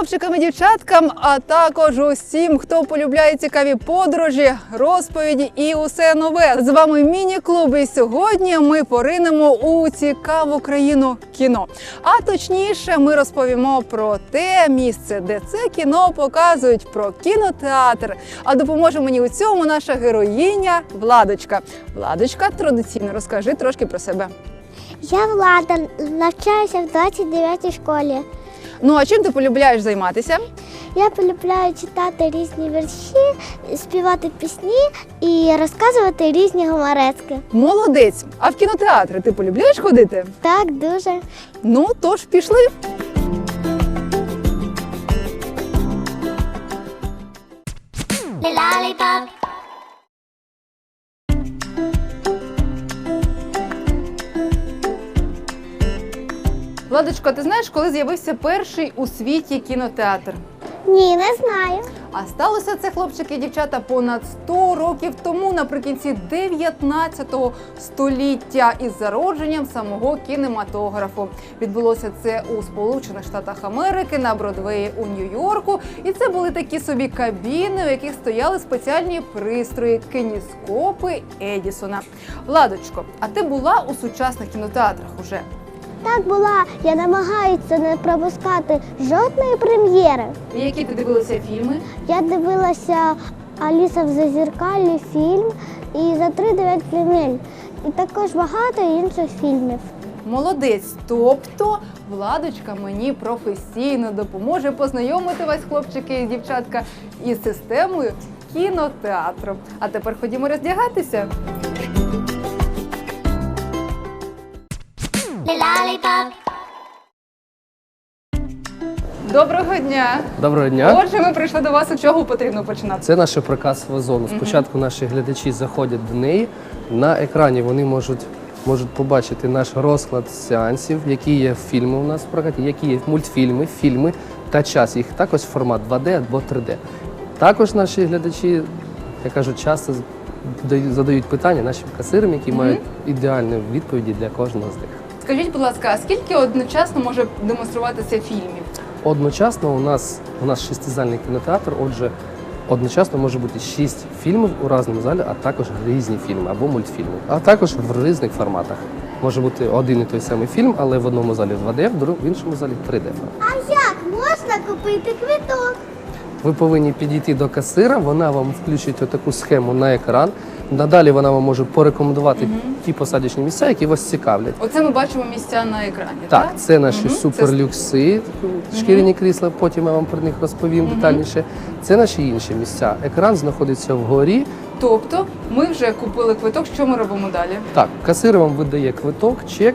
Хлопчикам і дівчаткам, а також усім, хто полюбляє цікаві подорожі, розповіді і усе нове. З вами міні-клуб. І сьогодні ми поринемо у цікаву країну кіно. А точніше, ми розповімо про те місце, де це кіно показують про кінотеатр. А допоможе мені у цьому наша героїня Владочка. Владочка, традиційно розкажи трошки про себе. Я Влада, навчаюся в 29-й школі. Ну а чим ти полюбляєш займатися? Я полюбляю читати різні вірші, співати пісні і розказувати різні гуморецьки. Молодець! А в кінотеатри ти полюбляєш ходити? Так, дуже. Ну тож пішли. Lollipop. Владочко, ти знаєш, коли з'явився перший у світі кінотеатр? Ні, не знаю. А сталося це, хлопчики і дівчата, понад 100 років тому, наприкінці 19 століття, із зародженням самого кінематографу. Відбулося це у Сполучених Штатах Америки на Бродвеї у Нью-Йорку. І це були такі собі кабіни, у яких стояли спеціальні пристрої, кініскопи Едісона. Владочко, а ти була у сучасних кінотеатрах уже? Так була. Я намагаюся не пропускати жодної прем'єри. Які ти дивилися фільми? Я дивилася Аліса в зазіркалі фільм і за 3-9 племель. І також багато інших фільмів. Молодець. Тобто владочка мені професійно допоможе познайомити вас, хлопчики і дівчатка, із системою кінотеатру. А тепер ходімо роздягатися. Доброго дня! Доброго дня. Отже, ми прийшли до вас. У чого потрібно починати? Це наша прокасова зона. Спочатку наші глядачі заходять до неї. На екрані вони можуть, можуть побачити наш розклад сеансів, які є фільми у нас в прокаті, які є мультфільми, фільми та час. Їх також формат 2D або 3D. Також наші глядачі, як кажуть, часто задають- задають питання нашим касирам, які мають ідеальні відповіді для кожного з них. Скажіть, будь ласка, а скільки одночасно може демонструватися фільмів? Одночасно у нас у нас шестизальний кінотеатр, отже, одночасно може бути шість фільмів у разному залі, а також різні фільми або мультфільми, а також в різних форматах. Може бути один і той самий фільм, але в одному залі 2D, в друг- в іншому залі 3D. А як можна купити квиток? Ви повинні підійти до касира, вона вам включить отаку схему на екран. Надалі вона вам може порекомендувати ті посадочні місця, які вас цікавлять. Оце ми бачимо місця на екрані. Так, Так, це наші Мгм. суперлюкси, шкіряні крісла, потім я вам про них розповім детальніше. Це наші інші місця. Екран знаходиться вгорі. Тобто ми вже купили квиток. Що ми робимо далі? Так, касир вам видає квиток, чек.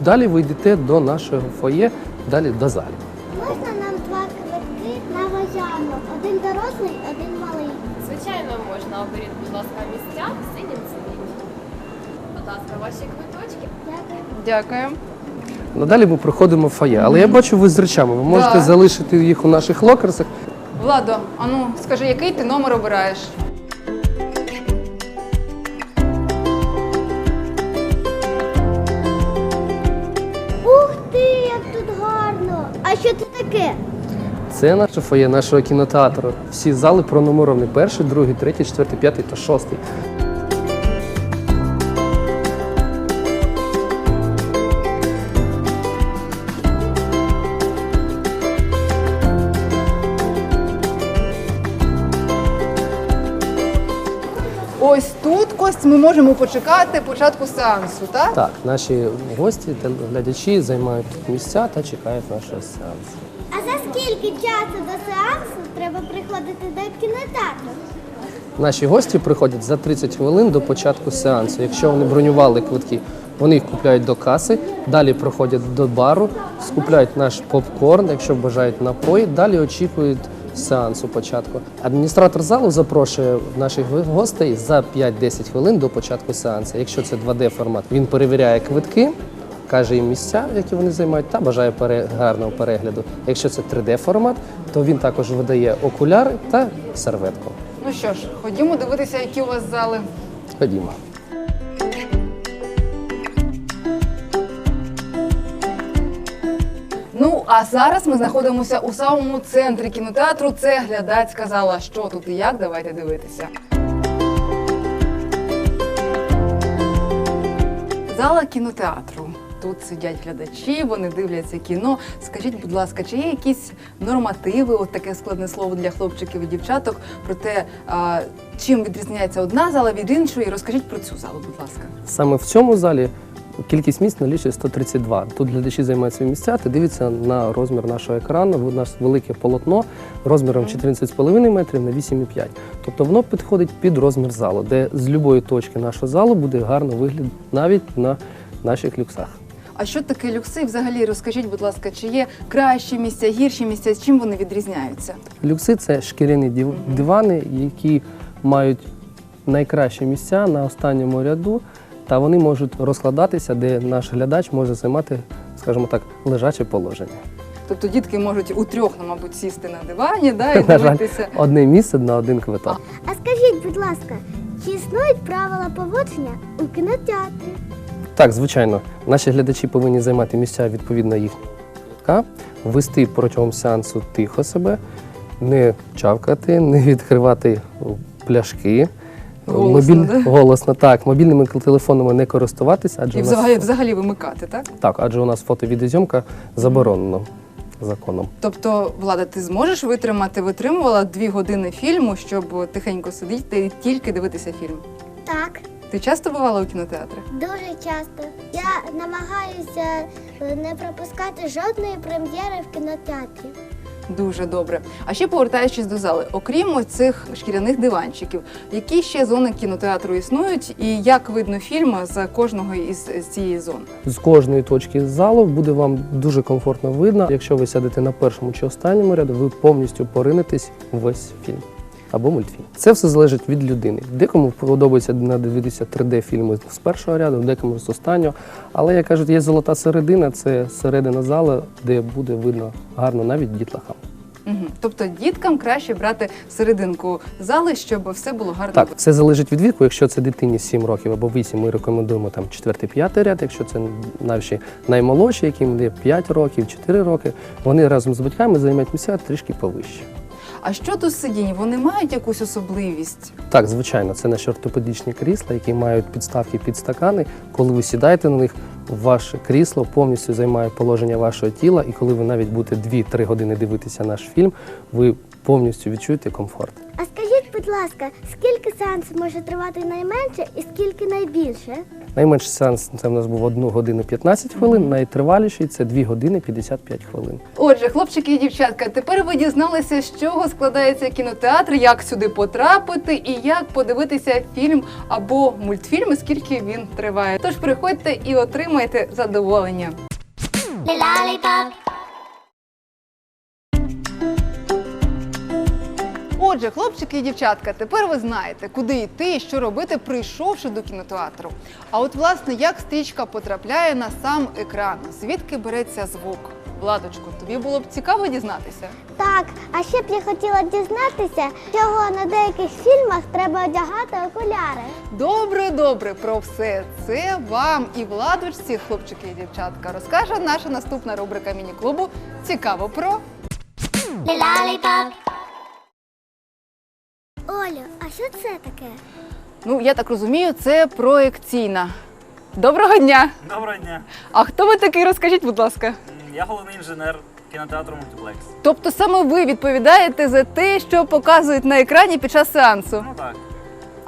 Далі ви йдете до нашого фоє, далі до залі. Оберіть, будь ласка, місця синім сидіть. Будь ласка, ваші квиточки. Дякую. Дякую. Надалі ми проходимо фоє. Але я бачу, ви з речами. Ви можете Да. залишити їх у наших локерсах. Владо, а ну скажи, який ти номер обираєш? Ух ти, як тут гарно! А що це таке? Це наше фоє нашого кінотеатру. Всі зали пронумеровані. Перший, другий, третій, четвертий, п'ятий та шостий. Ось тут Кость, ми можемо почекати початку сеансу, так? Так, наші гості та глядачі займають тут місця та чекають нашого сеансу. Скільки часу до сеансу треба приходити до кінотеатру? Наші гості приходять за 30 хвилин до початку сеансу. Якщо вони бронювали квитки, вони їх купляють до каси, далі проходять до бару, скупляють наш попкорн, якщо бажають напої, далі очікують сеансу початку. Адміністратор залу запрошує наших гостей за 5-10 хвилин до початку сеансу. Якщо це 2D формат, він перевіряє квитки, каже їм місця, які вони займають, та бажає пере- гарного перегляду. Якщо це 3D формат, то він також видає окуляри та серветку. Ну що ж, ходімо дивитися, які у вас зали. Ходімо. Ну а зараз ми знаходимося у самому центрі кінотеатру. Це глядач сказала, що тут і як. Давайте дивитися. Зала кінотеатру. Тут сидять глядачі, вони дивляться кіно. Скажіть, будь ласка, чи є якісь нормативи, от таке складне слово для хлопчиків і дівчаток, про те, а, чим відрізняється одна зала від іншої? Розкажіть про цю залу, будь ласка. Саме в цьому залі кількість місць налічує 132. Тут глядачі займають свої місця та дивляться на розмір нашого екрану. У нас велике полотно розміром 14,5 метрів на 8,5. Тобто воно підходить під розмір залу, де з будь-якої точки нашого залу буде гарно вигляд навіть на наших люксах. А що таке люкси? І Взагалі розкажіть, будь ласка, чи є кращі місця, гірші місця? Чим вони відрізняються? Люкси це шкіряні дивани, які мають найкращі місця на останньому ряду, та вони можуть розкладатися, де наш глядач може займати, скажімо так, лежаче положення. Тобто дітки можуть у трьох, ну, мабуть, сісти на дивані, да, і На жаль, дивитися. одне місце на один квиток. А скажіть, будь ласка, чи існують правила поводження у кінотеатрі? Так, звичайно, наші глядачі повинні займати місця відповідно їх квитка, вести протягом сеансу тихо себе, не чавкати, не відкривати пляшки. Голосно, да? голосно, так, мобільними телефонами не користуватися, адже І у нас взагалі, взагалі вимикати, так? так, адже у нас фото-відеозйомка заборонена законом. Тобто, Влада, ти зможеш витримати, витримувала дві години фільму, щоб тихенько сидіти і тільки дивитися фільм. Так, Ти часто бувала у кінотеатрі? дуже часто. Я намагаюся е, не пропускати жодної прем'єри в кінотеатрі. Дуже добре. А ще повертаючись до зали, окрім цих шкіряних диванчиків, які ще зони кінотеатру існують, і як видно фільм з кожного із з цієї зони? З кожної точки залу буде вам дуже комфортно видно. Якщо ви сядете на першому чи останньому ряду, ви повністю поринетесь в весь фільм або мультфільм. Це все залежить від людини. Декому подобається дивитися 3D-фільми з першого ряду, декому з останнього. Але як кажуть, є золота середина, це середина зали, де буде видно гарно навіть дітлахам. Угу. Тобто діткам краще брати серединку зали, щоб все було гарно. Так, все залежить від віку. Якщо це дитині 7 років або 8, ми рекомендуємо там 4-5 ряд. Якщо це наші наймолодші, яким є 5 років, 4 роки, вони разом з батьками займають місця трішки повище. А що тут сидінь? Вони мають якусь особливість? Так, звичайно, це наші ортопедичні крісла, які мають підставки під стакани. Коли ви сідаєте на них, ваше крісло повністю займає положення вашого тіла, і коли ви навіть будете 2-3 години дивитися наш фільм, ви повністю відчуєте комфорт. А скажіть, будь ласка, скільки сеансів може тривати найменше і скільки найбільше? Найменший сеанс це в нас був 1 годину 15 хвилин, найтриваліший це 2 години 55 хвилин. Отже, хлопчики і дівчатка, тепер ви дізналися, з чого складається кінотеатр, як сюди потрапити і як подивитися фільм або мультфільм, скільки він триває. Тож приходьте і отримайте задоволення. Lollipop. Отже, хлопчики і дівчатка, тепер ви знаєте, куди йти і що робити, прийшовши до кінотеатру. А от власне як стрічка потрапляє на сам екран, звідки береться звук? Владочко, тобі було б цікаво дізнатися. Так, а ще б я хотіла дізнатися, чого на деяких фільмах треба одягати окуляри. Добре, добре, про все це вам і владочці, хлопчики і дівчатка, розкаже наша наступна рубрика міні-клубу. Цікаво про. Lollipop. Олю, а що це таке? Ну, я так розумію, це проекційна. Доброго дня! Доброго дня. А хто ви такий? Розкажіть, будь ласка. Я головний інженер кінотеатру Мультиплекс. Тобто саме ви відповідаєте за те, що показують на екрані під час сеансу. Ну так.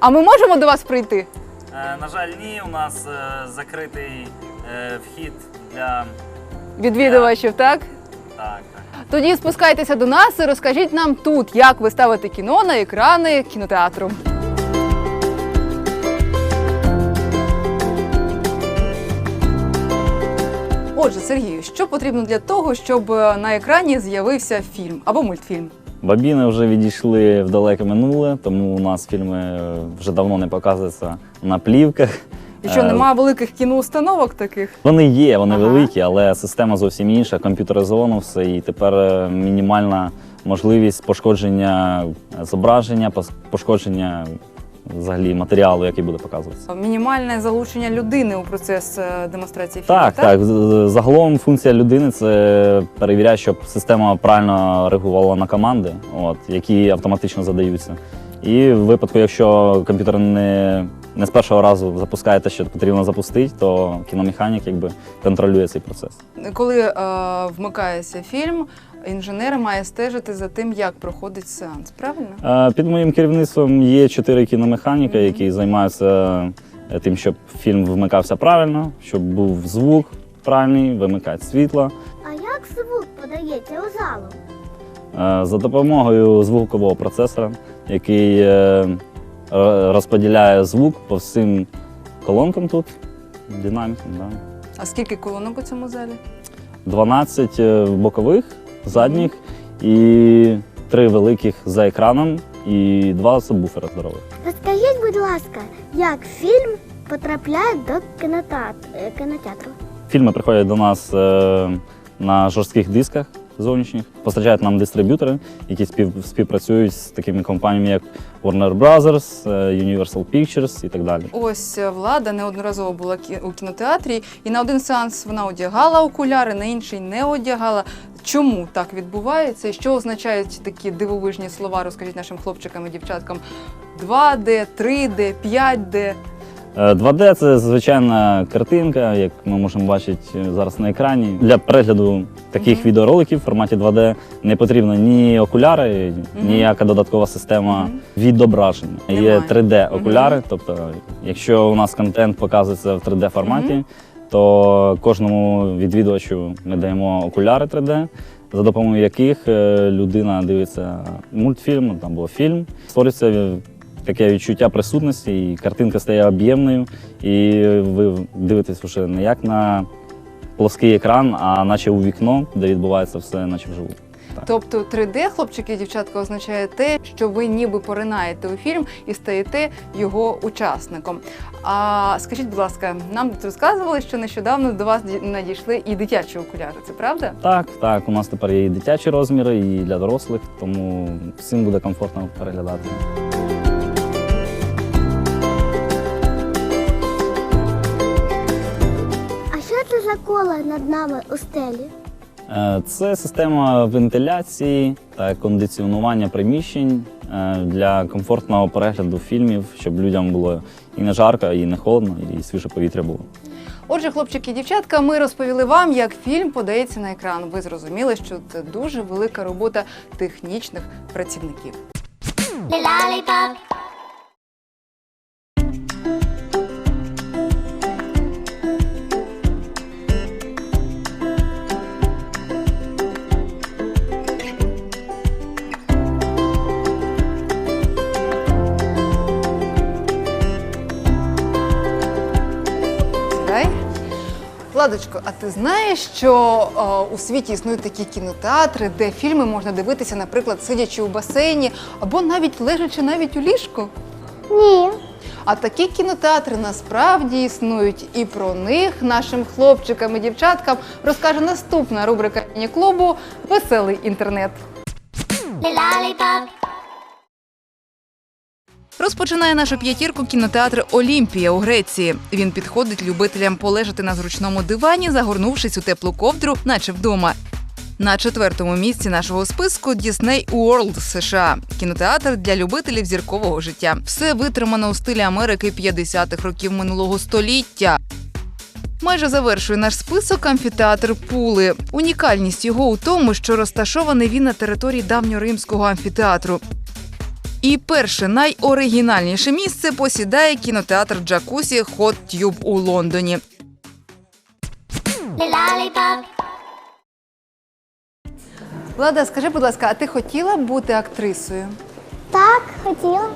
А ми можемо до вас прийти? Е, на жаль, ні, у нас е, закритий е, вхід для. Відвідувачів, так? Так, так. Тоді спускайтеся до нас і розкажіть нам тут, як ви ставите кіно на екрани кінотеатру. Отже, Сергію, що потрібно для того, щоб е, на екрані з'явився фільм або мультфільм? Бабіни вже відійшли в далеке минуле, тому у нас фільми е, вже давно не показуються на плівках. І що Е, немає великих кіноустановок таких? Вони є, вони Ага. великі, але система зовсім інша, комп'ютеризовано все, і тепер е, мінімальна можливість пошкодження зображення, пошкодження взагалі матеріалу, який буде показуватися. Мінімальне залучення людини у процес е, демонстрації фільму. Так, так. з- Загалом функція людини це перевіряє, щоб система правильно реагувала на команди, от, які автоматично задаються. І в випадку, якщо комп'ютер не, не з першого разу запускає те, що потрібно запустити, то кіномеханік якби контролює цей процес. Коли е, вмикається фільм, інженер має стежити за тим, як проходить сеанс. Правильно? Е, Під моїм керівництвом є чотири кіномеханіка, які займаються е, тим, щоб фільм вмикався правильно, щоб був звук правильний, вимикати світло. А як звук подається у залу? Е, за допомогою звукового процесора, який е, розподіляє звук по всім колонкам тут, динамікам. Да. А скільки колонок у цьому залі? 12 е, бокових, задніх і три великих за екраном, і два сабвуфера здорових. Розкажіть, будь ласка, як фільм потрапляє до кінотеатру? кінотеатру? Фільми приходять до нас е, на жорстких дисках зовнішніх, постачають нам дистриб'ютори, які спів, співпрацюють з такими компаніями, як Warner Brothers, е, Universal Pictures і так далі. Ось е, влада неодноразово була у кінотеатрі, і на один сеанс вона одягала окуляри, на інший не одягала. Чому так відбувається? І що означають такі дивовижні слова? Розкажіть нашим хлопчикам і дівчаткам 2D, 3D, 5D. Е, 2D це звичайна картинка, як ми можемо бачити е, зараз на екрані. Для перегляду таких Мгм. відеороликів в форматі 2D не потрібно ні окуляри, Мгм. ніяка додаткова система Мгм. відображення. Є 3D окуляри, Мгм. тобто, якщо у нас контент показується в 3D форматі, то кожному відвідувачу ми даємо окуляри 3D. За допомогою яких е, людина дивиться мультфільм або фільм, створюється е, таке відчуття присутності, і картинка стає об'ємною, і ви дивитесь вже не як на плоский екран, а наче у вікно, де відбувається все, наче вживу. Тобто 3D, хлопчики і дівчатка, означає те, що ви ніби поринаєте у фільм і стаєте його учасником. А скажіть, будь ласка, нам тут розказували, що нещодавно до вас надійшли і дитячі окуляри. Це правда? Так, так, у нас тепер є і дитячі розміри, і для дорослих, тому всім буде комфортно переглядати. Коло над нами у стелі? Е, Це система вентиляції та кондиціонування приміщень е, для комфортного перегляду фільмів, щоб людям було і не жарко, і не холодно, і свіже повітря було. Отже, хлопчики і дівчатка, ми розповіли вам, як фільм подається на екран. Ви зрозуміли, що це дуже велика робота технічних працівників. Владочко, а ти знаєш, що е, у світі існують такі кінотеатри, де фільми можна дивитися, наприклад, сидячи у басейні або навіть лежачи навіть у ліжку? Ні. А такі кінотеатри насправді існують, і про них нашим хлопчикам і дівчаткам розкаже наступна рубрика міні-клубу Веселий інтернет. lollipop, Розпочинає нашу п'ятірку кінотеатр Олімпія у Греції. Він підходить любителям полежати на зручному дивані, загорнувшись у теплу ковдру, наче вдома. На четвертому місці нашого списку Disney World США кінотеатр для любителів зіркового життя. Все витримано у стилі Америки 50-х років минулого століття. Майже завершує наш список амфітеатр Пули. Унікальність його у тому, що розташований він на території давньоримського амфітеатру. І перше найоригінальніше місце посідає кінотеатр Джакусі Hot Tube у Лондоні. Влада, скажи, будь ласка, а ти хотіла б бути актрисою? Так, хотіла.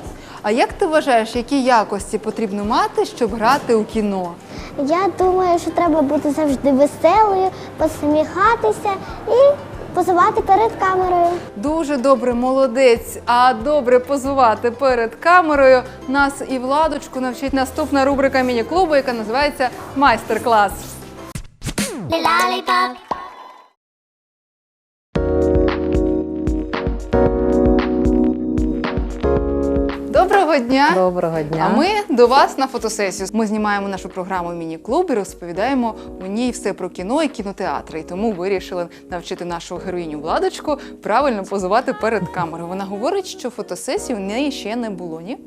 А як ти вважаєш, які якості потрібно мати, щоб грати у кіно? Я думаю, що треба бути завжди веселою, посміхатися і позувати перед камерою. Дуже добре, молодець. А добре позувати перед камерою нас і владочку навчить наступна рубрика міні-клубу, яка називається майстер-клас. Lollipop. Доброго дня! Доброго дня. А ми до вас на фотосесію. Ми знімаємо нашу програму Міні-клуб і розповідаємо у ній все про кіно і кінотеатри. І тому вирішили навчити нашу героїню Владочку правильно позувати перед камерою. Вона говорить, що фотосесії у неї ще не було. Ні?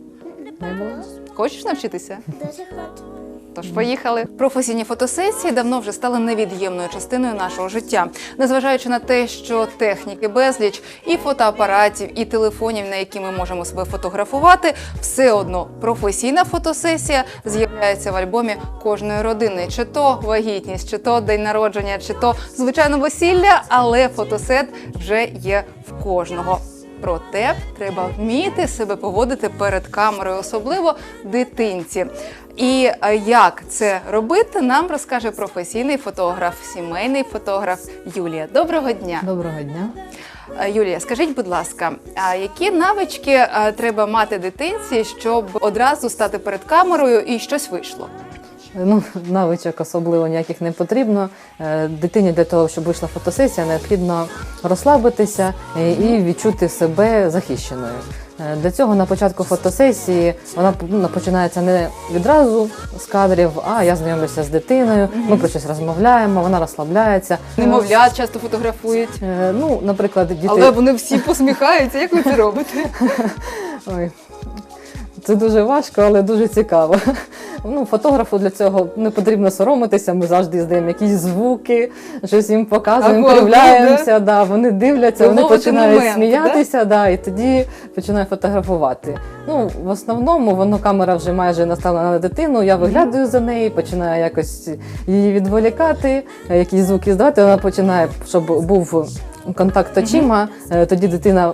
Не було. Хочеш навчитися? Дуже хочу. Тож поїхали. Професійні фотосесії давно вже стали невід'ємною частиною нашого життя, незважаючи на те, що техніки безліч і фотоапаратів, і телефонів, на які ми можемо себе фотографувати, все одно професійна фотосесія з'являється в альбомі кожної родини. Чи то вагітність, чи то день народження, чи то звичайно весілля, але фотосет вже є в кожного. Проте треба вміти себе поводити перед камерою, особливо дитинці. І е, як це робити, нам розкаже професійний фотограф, сімейний фотограф Юлія. Доброго дня, Доброго дня. Е, Юлія. Скажіть, будь ласка, а які навички е, треба мати дитинці, щоб одразу стати перед камерою і щось вийшло? Ну, навичок особливо ніяких не потрібно. Е, Дитині для того, щоб вийшла фотосесія, необхідно розслабитися і відчути себе захищеною. Е, Для цього на початку фотосесії вона ну, починається не відразу з кадрів, а я знайомлюся з дитиною, ми про щось розмовляємо, вона розслабляється. Немовлят часто фотографують, Е, Ну, наприклад, діти. але вони всі посміхаються. Як ви це робите? Ой. Це дуже важко, але дуже цікаво. Ну, фотографу для цього не потрібно соромитися. Ми завжди здаємо якісь звуки, щось їм показуємо, кривляємося. Да, вони дивляться, вони починають моменти, сміятися, да? і тоді починаю фотографувати. Ну, в основному воно камера вже майже наставлена на дитину. Я виглядаю за нею, починаю якось її відволікати, якісь звуки здавати. Вона починає, щоб був контакт очима. Е, Тоді дитина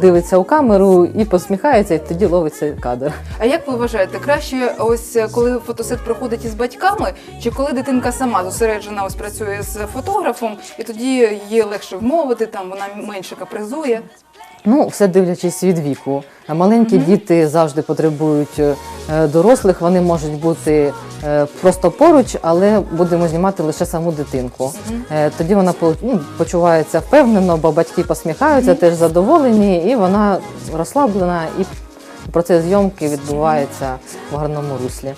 дивиться у камеру і посміхається, і тоді ловиться кадр. А як ви вважаєте, краще ось е, коли фотосет проходить із батьками, чи коли дитинка сама зосереджена ось працює з фотографом, і тоді її легше вмовити, там вона менше капризує? Ну, все дивлячись від віку. Маленькі діти завжди потребують е, дорослих. Вони можуть бути е, просто поруч, але будемо знімати лише саму дитинку. Е, Тоді вона ну, почувається впевнено, бо батьки посміхаються, теж задоволені, і вона розслаблена, і процес зйомки відбувається в гарному руслі.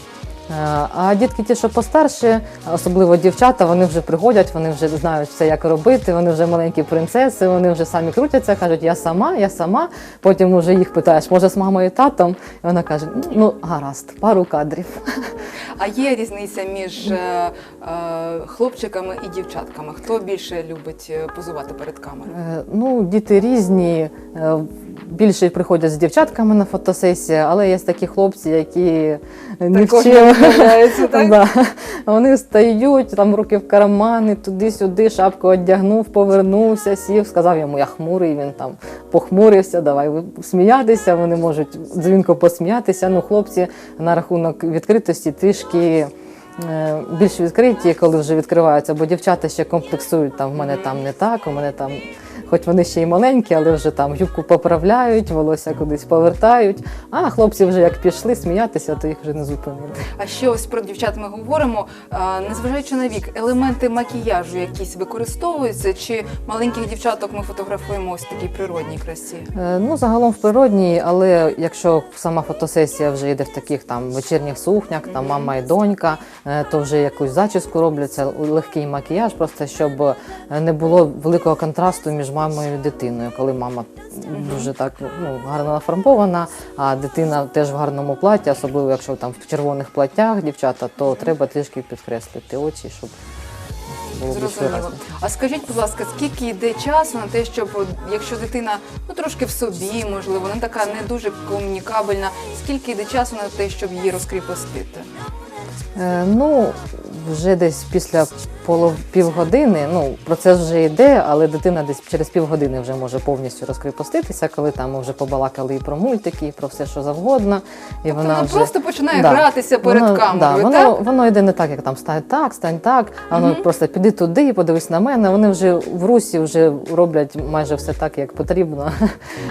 Е, А дітки, ті, що постарше, особливо дівчата, вони вже приходять, вони вже знають все, як робити. Вони вже маленькі принцеси, вони вже самі крутяться, кажуть, я сама, я сама. Потім вже їх питаєш, може, з мамою і татом. І вона каже: ну гаразд, пару кадрів. А є різниця між е, е, хлопчиками і дівчатками? Хто більше любить е, позувати перед камерою? Е, Ну, діти різні. Більше приходять з дівчатками на фотосесії, але є такі хлопці, які Також чим. не так? Да. Вони встають, там руки в кармани, туди-сюди, шапку одягнув, повернувся, сів, сказав йому, я хмурий, він там похмурився, давай сміятися, вони можуть дзвінко посміятися. Ну, хлопці на рахунок відкритості трішки. е, Більш відкриті, коли вже відкриваються, бо дівчата ще комплексують, там в мене там не так, у мене там, хоч вони ще й маленькі, але вже там юбку поправляють, волосся кудись повертають. А хлопці вже як пішли сміятися, то їх вже не зупинити. А ще ось про дівчат ми говоримо. Незважаючи на вік, елементи макіяжу якісь використовуються, чи маленьких дівчаток ми фотографуємо ось в такій природній красі? Е, Ну, загалом в природній, але якщо сама фотосесія вже йде в таких там вечірніх сукнях, там мама і донька, е, то вже якусь зачіску роблять, це легкий макіяж, просто щоб е, не було великого контрасту між мамою і дитиною, коли мама дуже так ну, гарно нафарбована, а дитина теж в гарному платі, особливо якщо там в червоних платтях дівчата, то треба трішки підкреслити очі, щоб було більш Зрозуміло. виразно. А скажіть, будь ласка, скільки йде часу на те, щоб от, якщо дитина ну трошки в собі, можливо, вона така не дуже комунікабельна, скільки йде часу на те, щоб її розкріпостити? Е, Ну, вже десь після півгодини, ну процес вже йде, але дитина десь через півгодини вже може повністю розкріпоститися, коли там ми вже побалакали і про мультики, і про все, що завгодно. І Тобто вона просто починає гратися перед воно, камерою, Да, воно, так? воно йде не так, як там стань так, стань так, а воно просто піди туди, подивись на мене. Вони вже в русі вже роблять майже все так, як потрібно.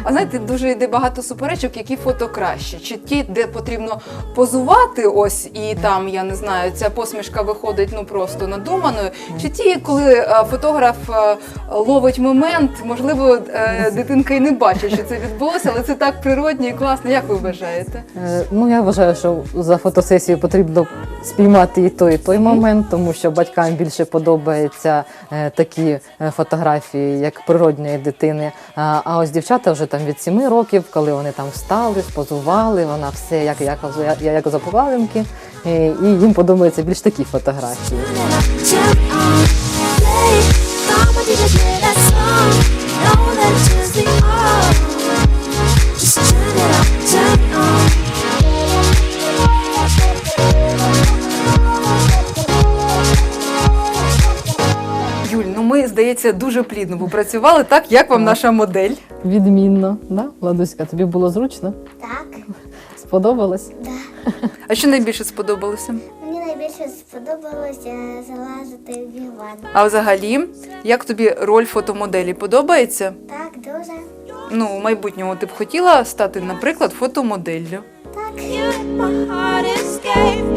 А знаєте, дуже йде багато суперечок, які фото краще. Чи ті, де потрібно позувати, ось і там, я не знаю, ця посмішка виходить ну просто надуманою. Чи ті, коли е, фотограф е, ловить момент, можливо, е, дитинка і не бачить, що це відбулося, але це так природньо і класно. Як ви вважаєте? Ну, я вважаю, що за фотосесію потрібно спіймати і той, і той момент, тому що батькам більше подобаються такі фотографії, як природньої дитини. А, ось дівчата вже там від 7 років, коли вони там встали, спозували, вона все як, як, як, як запалинки, і, і їм подобаються більш такі фотографії. Юль, ну ми, здається, дуже плідно попрацювали. Так, як вам наша модель? Відмінно, да? Ладуська, тобі було зручно? Так. Сподобалось? А що найбільше сподобалося? Мені найбільше сподобалося залазити в Іван. А взагалі, як тобі роль фотомоделі подобається? Так, дуже. Ну, у майбутньому ти б хотіла стати, наприклад, фотомоделлю. You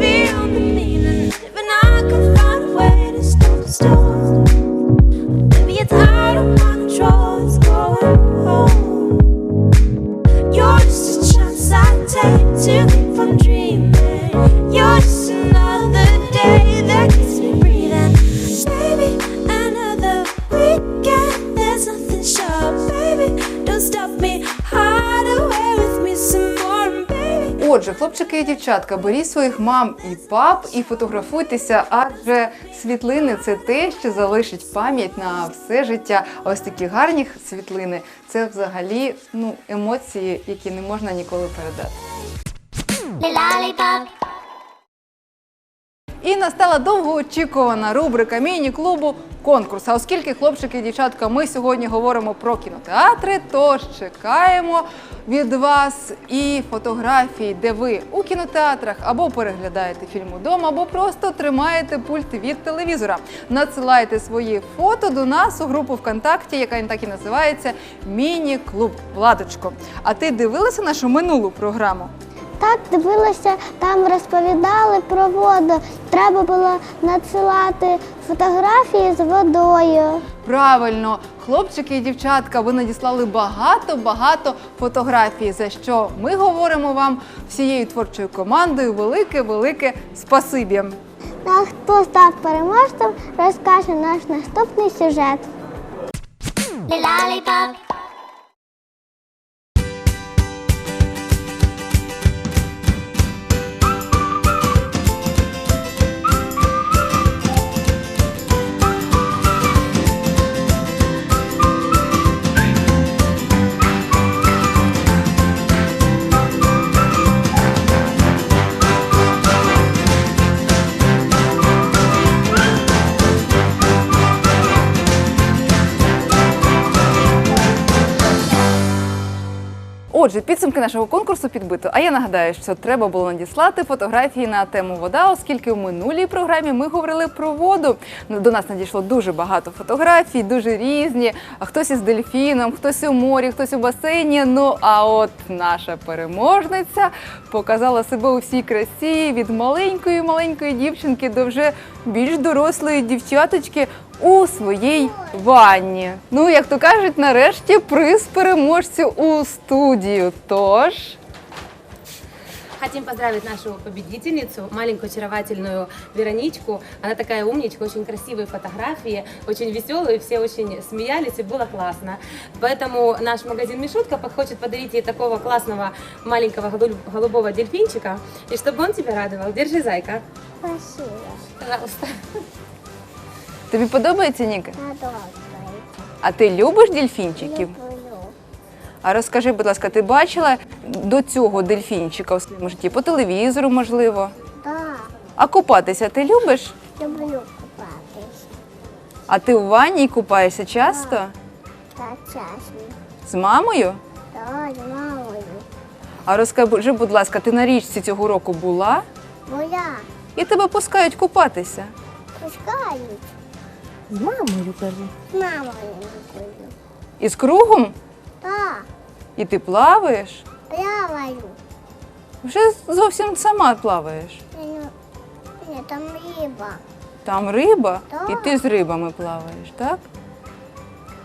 дівчатка, беріть своїх мам і пап і фотографуйтеся, адже світлини це те, що залишить пам'ять на все життя. А ось такі гарні світлини це взагалі ну, емоції, які не можна ніколи передати. І настала довгоочікувана рубрика міні-клубу конкурс. А оскільки хлопчики і дівчатка, ми сьогодні говоримо про кінотеатри, тож чекаємо від вас і фотографії, де ви у кінотеатрах або переглядаєте фільм удома, або просто тримаєте пульт від телевізора. Надсилайте свої фото до нас у групу ВКонтакті, яка так і називається Міні-клуб Владочко. А ти дивилася нашу минулу програму? Так, дивилася, там розповідали про воду. Треба було надсилати фотографії з водою. Правильно, хлопчики і дівчатка, ви надіслали багато-багато фотографій, за що ми говоримо вам всією творчою командою велике-велике спасибі. Ну, а хто став переможцем, розкаже наш наступний сюжет. Отже, підсумки нашого конкурсу підбито. А я нагадаю, що треба було надіслати фотографії на тему вода, оскільки в минулій програмі ми говорили про воду. Ну, До нас надійшло дуже багато фотографій, дуже різні. Хтось із дельфіном, хтось у морі, хтось у басейні. Ну а от наша переможниця показала себе у всій красі від маленької маленької дівчинки до вже більш дорослої дівчаточки у своїй ванні. Ну, як то кажуть, нарешті приз переможцю у студію. Тож. Хотим поздравить нашу победительницу, маленькую очаровательную Вероничку. Она такая умничка, очень красивые фотографии, очень веселые, все очень смеялись и было классно. Поэтому наш магазин Мишутка хочет подарить ей такого классного маленького голуб- голубого дельфинчика, и чтобы он тебя радовал. Держи, зайка. Спасибо. Пожалуйста. Тобі подобається Ніка? Подобається. А ти любиш дельфінчиків? Люблю. А розкажи, будь ласка, ти бачила до цього дельфінчика у своєму житті? По телевізору, можливо. Так. А купатися ти любиш? Люблю купатись. А ти у ванні купаєшся часто? Та чесно. З мамою? Та з мамою. А розкажи, будь ласка, ти на річці цього року була Моя. і тебе пускають купатися. Пускають. З мамою кажу. З мамою люблю. І з кругом? Та, І ти плаваєш? плаваю. Вже зовсім сама плаваєш. Ні, ні, там риба. Там риба, Так. і ти з рибами плаваєш, так?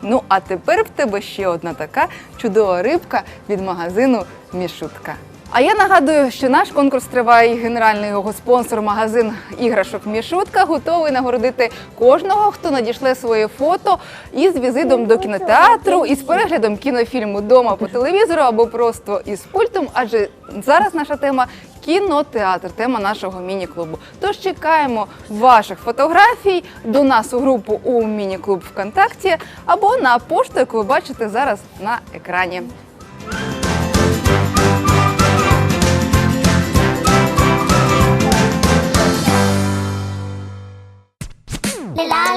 Ну, а тепер в тебе ще одна така чудова рибка від магазину Мішутка. А я нагадую, що наш конкурс триває і генеральний його спонсор магазин іграшок Мішутка готовий нагородити кожного, хто надішле своє фото із візитом до кінотеатру, із переглядом кінофільму дома по телевізору або просто із пультом. Адже зараз наша тема кінотеатр, тема нашого міні-клубу. Тож чекаємо ваших фотографій до нас у групу у міні-клуб ВКонтакті або на пошту, яку ви бачите зараз на екрані.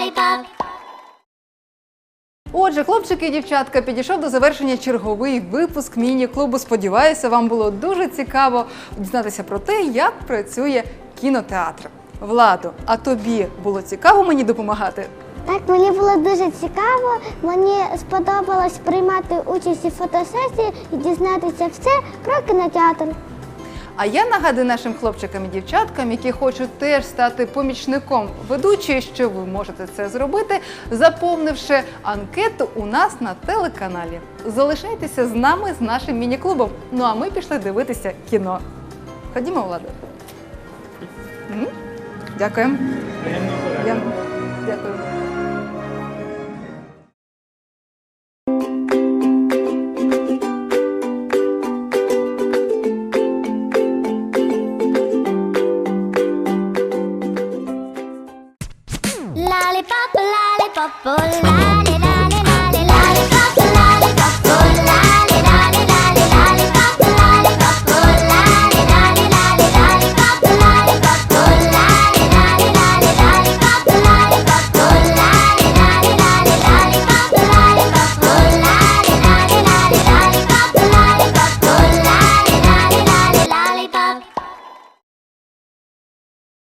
Lollipop. Отже, хлопчики і дівчатка, підійшов до завершення черговий випуск міні-клубу. Сподіваюся, вам було дуже цікаво дізнатися про те, як працює кінотеатр. Владу, а тобі було цікаво мені допомагати? Так, мені було дуже цікаво. Мені сподобалось приймати участь у фотосесії і дізнатися все про кінотеатр. А я нагадую нашим хлопчикам і дівчаткам, які хочуть теж стати помічником ведучої, що ви можете це зробити, заповнивши анкету у нас на телеканалі. Залишайтеся з нами з нашим міні-клубом. Ну а ми пішли дивитися кіно. Ходімо, Влада. М? Дякуємо. Дякую.